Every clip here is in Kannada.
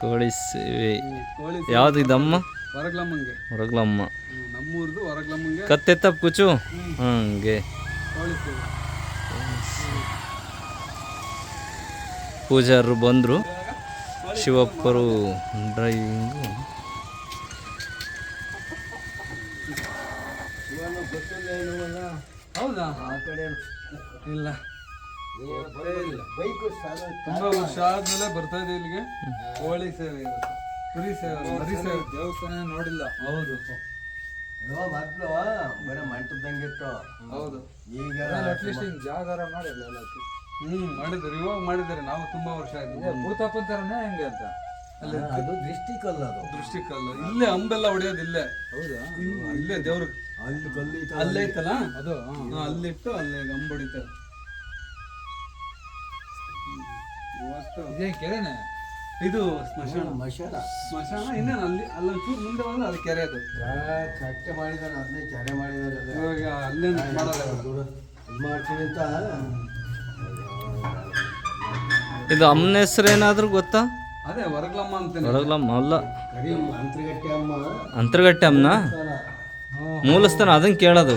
ಕೋಳಿ ಸೇವೆ ಯಾವ್ದು ಇದಮ್ಮ? ಹೊರಗ್ಲಮ್ಮಂಗೆ. ಹೊರಗ್ಲಮ್ಮ. ನಮ್ಮೂರ್ದು ಹೊರಗ್ಲಮ್ಮಂಗೆ. ಕತ್ತೆತ್ತಪ್ಪ ಕುಚು ಹಂಗೆ. ಪೂಜಾರರು ಬಂದರು. ಶಿವಪ್ಪರು ಡ್ರೈವಿಂಗು. ಹೌದಾ? ಇಲ್ಲ. ತುಂಬಾ ವರ್ಷ ಆದ್ಮೇಲೆ ಬರ್ತಾ ಇದೆ ಇಲ್ಲಿಗೆ. ಕೋಳಿ ಸೇವೆ ಕುರಿ ಸೇವೆ ಮರಿ ಸೇವೆ. ದೇವಸ್ಥಾನ ನೋಡಿಲ್ಲ. ಹೌದು. ಮೊದ್ಲು ಬರೀ ಮಂಟಪದಂಗಿತ್ತು ಹೌದು. ಈಗ ಅಟ್ಲೀಸ್ಟ್ ಹಿಂಗ್ ಜಾಗಾರ ಮಾಡಿಲ್ಲ ಎಲ್ಲ ಹ್ಮ್. ಮಾಡಿದ್ದಾರೆ. ಇವಾಗ ಮಾಡಿದ್ದಾರೆ. ನಾವು ತುಂಬಾ ವರ್ಷ ಆಯ್ತು. ಭೂತಪ್ಪನ ಥರನೇ ಹೆಂಗೆ ಅಂತ. ಅಲ್ಲಿ ಅದು ದೃಷ್ಟಿಕಲ್ಲ ಅದು. ದೃಷ್ಟಿಕಲ್ಲ. ಇಲ್ಲೇ ಅಂಬೆಲ್ಲ ಹೊಡೆಯೋದು ಇಲ್ಲೇ. ಹೌದಾ? ಇಲ್ಲೇ ದೇವ್ರ. ಅಲ್ಲಿ ಕಲ್ಲು ಅಲ್ಲೇ ಐತಲ್ಲ ಅದು ಅಲ್ಲಿ ಅಲ್ಲಿಟ್ಟು ಅಲ್ಲೇ ಅಂಬ ಕೆರೆನೆ? ಇದು ಸ್ಮಶಾನ. ಮಶಾಲ? ಸ್ಮಶಾನ? ಇನ್ನೇನು ಅಲ್ಲಿ ಅಲ್ಲೊಂಚೂರು ಮುಂದೆ ಬಂದ್ರೆ ಅದು ಕೆರೆ ಅದು. ಕಟ್ಟೆ ಮಾಡಿದಾರೆ ಅದನ್ನೇ ಕೆರೆ ಮಾಡಿದಾರೆ ಇವಾಗ ಅಲ್ಲೇನು ಮಾಡಲ್ಲ ಇದು ಮಾಡ್ತೀವಿ ಅಂತ? ಇದು ಅಮ್ಮನ ಹೆಸರು ಏನಾದರೂ ಗೊತ್ತಾ? ಅದೇ ಹೊರಗ್ಲಮ್ಮ ಅಂತ ಹೊರಗ್ಲಮ್ಮ ಅಲ್ಲ. ಅಂತರ್ಗಟ್ಟೆ ಅಂತರಗಟ್ಟೆ ಅಮ್ಮ. ಅಂತರ್ಗಟ್ಟೆ ಅಮ್ಮನ? ಮೂಲಸ್ಥಾನ ಅದನ್ನ ಕೇಳೋದು.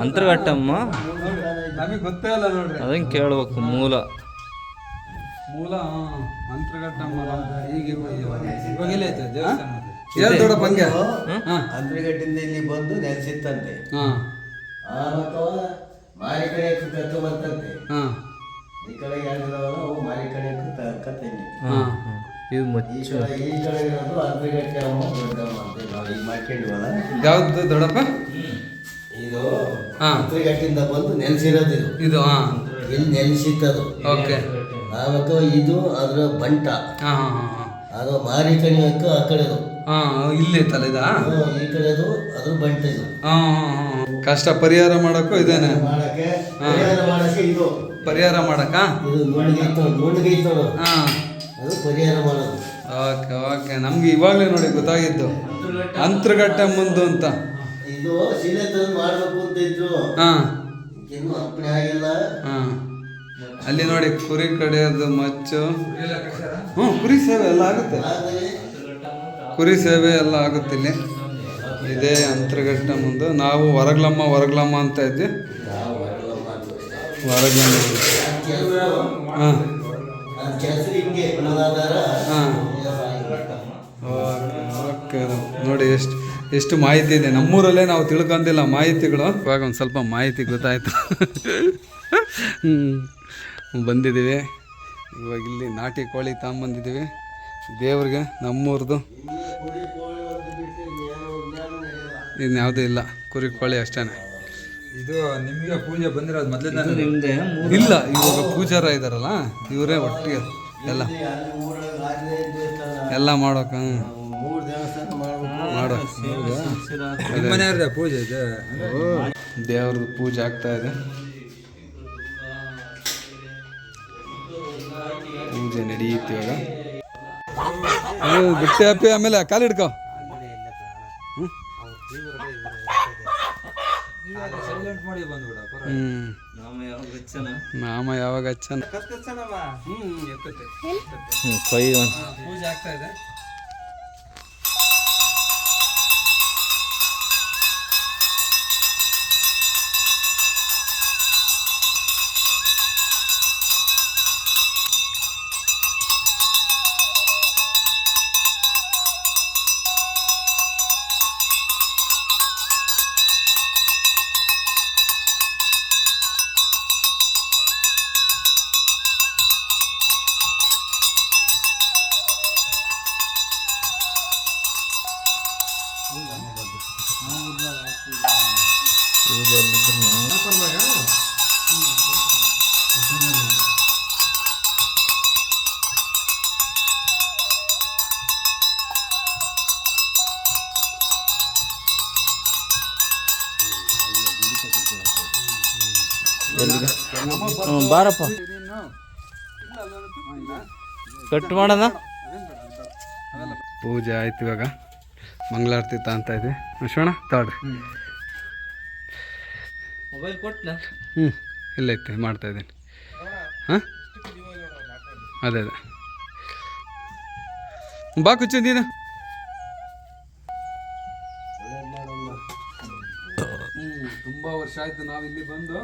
ಅಂತರಗಟ್ಟಮ್ಮ ನಮಗೆ ಗೊತ್ತೇ ಇಲ್ಲ ನೋಡ್ರಿ. ಅದನ್ನ ಕೇಳ್ಬೇಕು ಮೂಲ. ಮೂಲ ಮಂತ್ರಘಟ್ಟಮ್ಮ ಈಗ ಇವಾಗ ಇಲ್ಲ ಐತೆ ದೇವಸ್ಥಾನ ಅದು. ಹೇಳಿ ದೊಡ್ಡಪ್ಪ ಹಂಗೆ. ಹಾ. ಇಲ್ಲಿ ಬಂದು ನೆಲೆಸಿತ್ತಂತೆ. ಹಾ. ಆಮಕ್ಕವ ಮಾರಿ ಕಡೆ ಕತ್ತು ಬರ್ತಂತೆ. ಹಾ. ಈ ಕಡೆ ಯಾರಿದಾವಲ್ಲ ಅವು ಮಾರಿ ಕಡೆ ಇದು ಈ ಕಡೆ ಈ ಕಡೆ ಇರೋದು ಅಂತರಗಟ್ಟೆ ಅಮ್ಮ ದೊಡ್ಡಮ್ಮ ಅಂತ ನಾವು ಈಗ ಮಾಡ್ಕೊಂಡಿವಲ್ಲ. ಯಾವ್ದು ದೊಡ್ಡಪ್ಪ? ಇದು ಹಾ. ಅಂತರಗಟ್ಟಿಂದ ಬಂದು ನೆಲೆಸಿರೋದು ಇದು. ಇದು ಹಾ. ಇಲ್ಲಿ ನೆಲೆಸಿತ್ತದು. ಓಕೆ. ಆಮಕ್ಕ ಇದು ಅದ್ರ ಬಂಟ. ಅದು ಮಾರಿ ಕಣಿಯಕ್ಕೆ ಆ ಕಡೆದು. ಹಾ ಇಲ್ಲಿ ತಲೆದಾ ಈ ಕಡೆದು ಅದ್ರ ಬಂಟ ಇದು. ಕಷ್ಟ ಪರಿಹಾರ ಮಾಡಕ್ಕೂ ಇದೇನೆ. ಮಾಡಕ್ಕೆ ಪರಿಹಾರ ಮಾಡಕ್ಕೆ ಇದು. ಪರಿಹಾರ ಮಾಡಕ್ಕ? ಇದು ನುಣ್ಣಗೈತು ನುಣ್ಣಗೈತು ಹಾ. ಅದು ಪರಿಹಾರ ಮಾಡೋದು. Okay okay. ನಮ್ಗೆ ಇವಾಗಲೇ ನೋಡಿ ಗೊತ್ತಾಗಿದ್ದು. ಅಂತರ್ಗಟ್ಟೆ ಮುಂದು ಅಂತ. ಇದು ಶಿಲೆ ತಂದು ಮಾಡಬೇಕು ಅಂತ ಇದ್ರು. ಹಾ. ಇನ್ನು ಅಪ್ಪಣೆ ಆಗಿಲ್ಲ. ಹಾ. ಅಲ್ಲಿ ನೋಡಿ ಕುರಿ ಕಡಿಯೋದು ಮಚ್ಚು. ಹ್ಞೂ ಕುರಿ ಸೇವೆ ಎಲ್ಲ ಆಗುತ್ತೆ. ಕುರಿ ಸೇವೆ ಎಲ್ಲ ಆಗುತ್ತೆ ಇಲ್ಲಿ. ಇದೇ ಅಂತರ್ಗಟ್ಟ ಮುಂದೆ. ನಾವು ಹೊರಗ್ಲಮ್ಮ ಹೊರಗ್ಲಮ್ಮ ಅಂತ ಇದ್ವಿ. ಹೊರಗ್ಲಮ್ಮ ಹಾಂ. ಹಾಂ. ಓಕೆ ನೋಡಿ ಎಷ್ಟು ಎಷ್ಟು ಮಾಹಿತಿ ಇದೆ. ನಮ್ಮೂರಲ್ಲೇ ನಾವು ತಿಳ್ಕೊಂಡಿಲ್ಲ ಮಾಹಿತಿಗಳು. ಇವಾಗ ಒಂದು ಸ್ವಲ್ಪ ಮಾಹಿತಿ ಗೊತ್ತಾಯ್ತು. ಹ್ಞೂ ಬಂದಿದ್ದೀವಿ. ಇವಾಗ ಇಲ್ಲಿ ನಾಟಿ ಕೋಳಿ ತಗೊಂಬಂದಿದ್ದೀವಿ. ದೇವ್ರಿಗೆ ನಮ್ಮೂರ್ದು. ಇನ್ನು ಇನ್ಯಾವುದೂ ಇಲ್ಲ. ಕುರಿ ಕೋಳಿ ಅಷ್ಟೇ ಇದು ನಿಮಗೆ ಪೂಜೆ ಬಂದಿರೋದು ಮೊದಲಿಂದ ಇಲ್ಲ ಇವಾಗ ಪೂಜಾರ ಇದ್ದಾರಲ್ಲ ಇವರೇ ಒಟ್ಟಿಗೆ ಎಲ್ಲ. ಎಲ್ಲ ಮಾಡೋಕ. ಮಾಡೋ ಪೂಜೆ ಇದೆ? ದೇವ್ರದ್ದು ಪೂಜೆ ಆಗ್ತಾ ಇದೆ. ನಡೆಯುತ್ತೆ ಇವಾಗ ಬಿಟ್ಟೆ ಅಪ್ಪಿ ಆಮೇಲೆ ಕಾಲು ಹಿಡ್ಕೊ. ಮಾಮ ಯಾವಾಗ ಹಚ್ಚನ? ಕೈ ಹ್ಞೂ ಬಾರಪ್ಪ. ಕಟ್ ಮಾಡೋಣ? ಪೂಜೆ ಆಯ್ತು ಇವಾಗ. ಮಂಗಳಾರತಿ ತಾಂತ ಇದೆ. ಅಶ್ವಣ ತಾಳ್ರಿ ಮೊಬೈಲ್ ಕೊಟ್ಲ? ಹ್ಞೂ ಇಲ್ಲೈತೆ ಮಾಡ್ತಾ ಇದ್ದೀನಿ. ಹಾಂ? ಅದೇ ಅದೇ. ಬಾ ಕುಚ್ಚು ತುಂಬಾ ವರ್ಷ ಆಯ್ತು ನಾವ್ ಇಲ್ಲಿ ಬಂದು.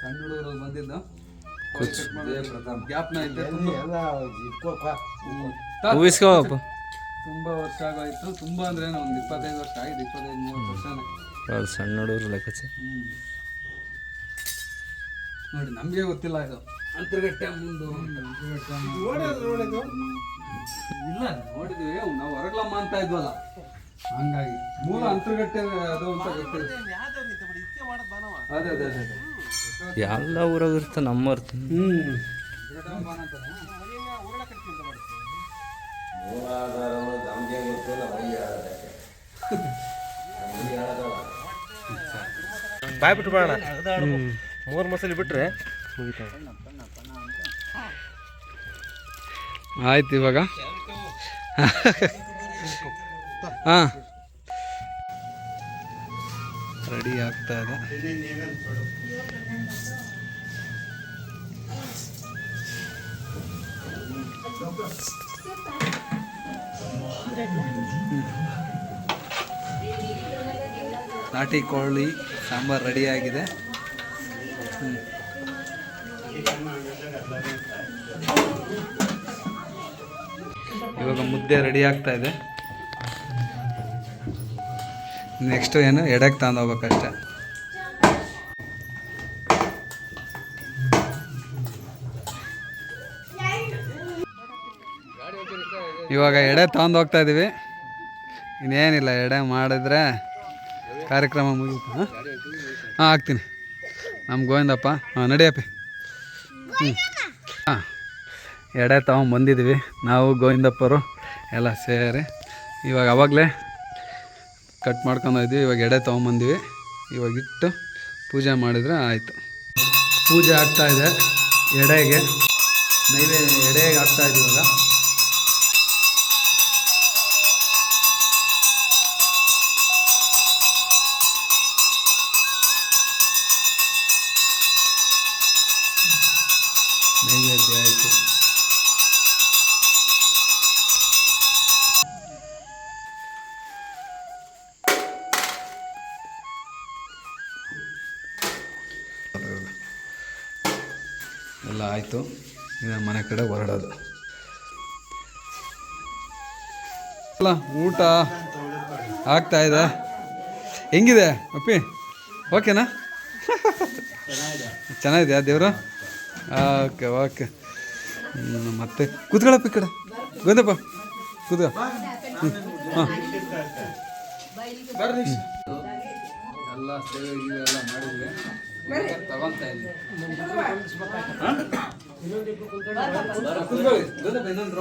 ಸಣ್ಣ ಹುಡುಗರು ಬಂದಿದ್ದು. ಗ್ಯಾಪ್ನ ಹ್ಮ್. ಹೂವಿಸ್ಕೋಪ್ಪ ತುಂಬಾ ವರ್ಷ ಆಗೋಯ್ತು. ತುಂಬಾ ಅಂದ್ರೆ ಒಂದು ಇಪ್ಪತ್ತೈದು ವರ್ಷ ಆಗಿದೆ ಇಪ್ಪತ್ತೈದು ಮೂವತ್ತು ವರ್ಷ ಸಣ್ಣ ಹುಡುಗರು ಲೆಕ್ಕಾಚ ನೋಡಿ ನಮಗೆ ಗೊತ್ತಿಲ್ಲ ಇದು. ಅಂತರ್ಗಟ್ಟೆ ಮುಂದು ಇಲ್ಲ ನೋಡಿದ್ವಿ. ನಾವು ಹೊರಗ್ಲಮ್ಮ ಅಂತ ಇದ್ವಲ್ಲ. ಹಂಗಾಗಿ. ಮೂಲ ಅಂತರ್ಗಟ್ಟೆ ಅದು ಅಂತ ಗೊತ್ತಿಲ್ಲ. ಅದೇ ಅದೇ ಅದೇ ಅದೇ. ಎಲ್ಲ ಊರಾಗ ಇರ್ತ ನಮ್ಮ ಆಡೋದಲ್ಲ ಬಾಯ್ ಬಿಟ್ಟು ಬೇಡ ಮೂರು ಮಸಲಿ ಬಿಟ್ರೆ ಆಯ್ತು ಇವಾಗ. ಹಾ. ರೆಡಿ ಆಗ್ತಾ ಇದೆ. ನಾಟಿ ಕೋಳಿ ಸಾಂಬಾರು ರೆಡಿ ಆಗಿದೆ. ಇವಾಗ ಮುದ್ದೆ ರೆಡಿ ಆಗ್ತಾ ಇದೆ. ನೆಕ್ಸ್ಟ್ ಏನು? ಎಡಕ್ಕೆ ತಗೊಂಡು ಹೋಗ್ಬೇಕಷ್ಟೆ. ಇವಾಗ ಎಡೆ ತಗೊಂಡು ಹೋಗ್ತಾ ಇದ್ದೀವಿ ಇನ್ನೇನಿಲ್ಲ, ಎಡೆ ಮಾಡಿದ್ರೆ ಕಾರ್ಯಕ್ರಮ ಮುಗಿತು, ಹಾಂ? ಹಾಂ, ಹಾಕ್ತೀನಿ. ನಮ್ಮ ಗೋವಿಂದಪ್ಪ, ಹಾಂ, ನಡಿಯಪ್ಪಿ. ಹ್ಞೂ ಹಾಂ, ಎಡೆ ತೊಗೊಂಬಂದಿದ್ವಿ ನಾವು ಗೋವಿಂದಪ್ಪರು ಎಲ್ಲ ಸೇರಿ, ಇವಾಗ ಅವಾಗಲೇ ಕಟ್ ಮಾಡ್ಕೊಂಡು ಇದ್ವಿ ಇವಾಗ ಎಡೆ ತೊಗೊಂಬಂದಿವಿ ಇವಾಗ ಇಟ್ಟು ಪೂಜೆ ಮಾಡಿದ್ರೆ ಆಯಿತು. ಪೂಜೆ ಆಗ್ತಾ ಇದೆ ಎಡೆಗೆ. ನೈವೇದ್ಯ ಎಡೆಗೆ ಆಗ್ತಾ ಇದೆ ಇವಾಗ. ನೈವೇದ್ಯ ಆಯಿತು. ಎಲ್ಲ ಆಯಿತು. ಇನ್ನು ಮನೆ ಕಡೆ ಹೊರಡೋದು. ಅಲ್ಲ, ಊಟ ಆಗ್ತಾ ಇದೆ. ಹೆಂಗಿದೆ, ಅಪ್ಪಿ? ಓಕೆನಾ? ಚೆನ್ನಾಗಿದೆಯಾ ದೇವರು? Okay okay. ಮತ್ತೆ ಕೂತ್ಕೊಳ್ಳಪ್ಪ ಈ ಕಡೆ. ಗೋಂದಪ್ಪ ಕೂತ್ಕ. ಹಾಂ. ಎಲ್ಲ ಎಲ್ಲ ಮಾಡಿದ್ವಿ. ತಗೊಂತ ಇನ್ನೊಂದು